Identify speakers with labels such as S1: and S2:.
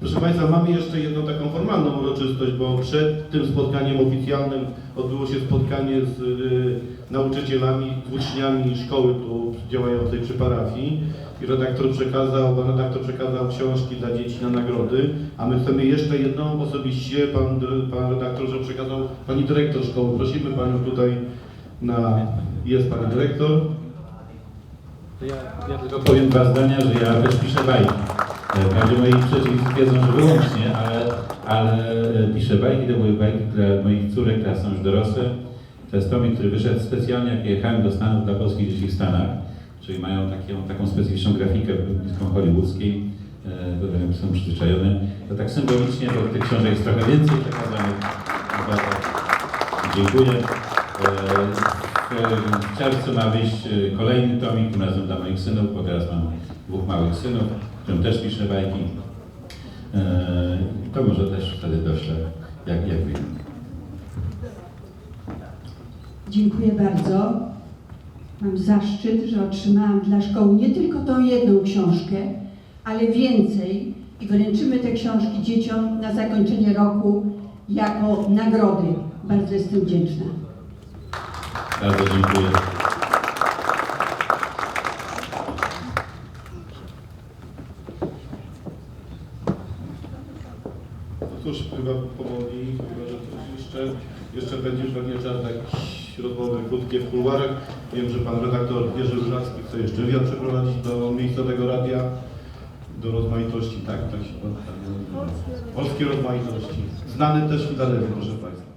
S1: Proszę Państwa, mamy jeszcze jedną taką formalną uroczystość, bo przed tym spotkaniem oficjalnym odbyło się spotkanie z y, nauczycielami, uczniami szkoły tu działającej przy parafii i redaktor przekazał, pan redaktor przekazał książki dla dzieci na nagrody, a my chcemy jeszcze jedną osobiście, pan, pan redaktorze przekazał pani dyrektor szkoły. Prosimy Panią tutaj na... Jest Pani dyrektor.
S2: To ja, ja tylko powiem dwa zdania, że ja też piszę bajki. E, Wprawdzie moi przeciwnicy twierdzą, że wyłącznie, ale, ale e, piszę bajki. To były bajki dla moich córek, które są już dorosłe. To jest tomik, który wyszedł specjalnie, jak jechałem do Stanów dla polskich dzieci w Stanach. Czyli mają taką, taką specyficzną grafikę bliską hollywoodzkiej, e, są przyzwyczajone. To tak symbolicznie, bo tych książek jest trochę więcej tak. Dziękuję. W czerwcu ma wyjść e, kolejny tomik, tym razem dla moich synów, bo teraz mam dwóch małych synów, którym też piszę bajki. E, To może też wtedy doślę, jak, jak wyjdzie.
S3: Dziękuję bardzo. Mam zaszczyt, że otrzymałam dla szkoły nie tylko tą jedną książkę, ale więcej i wręczymy te książki dzieciom na zakończenie roku jako nagrody. Bardzo jestem wdzięczna.
S2: Bardzo dziękuję.
S1: No cóż, chyba powoli, chyba że coś jeszcze, jeszcze będzie pewnie czas na jakieś rozmowy krótkie w kuluarach. Wiem, że pan redaktor Jerzy Różacki chce jeszcze wywiad przeprowadzić do miejscowego radia, do rozmaitości, tak? tak się pan, tak, Polskiej rozmaitości. Znany też w Filadelfii, proszę Państwa.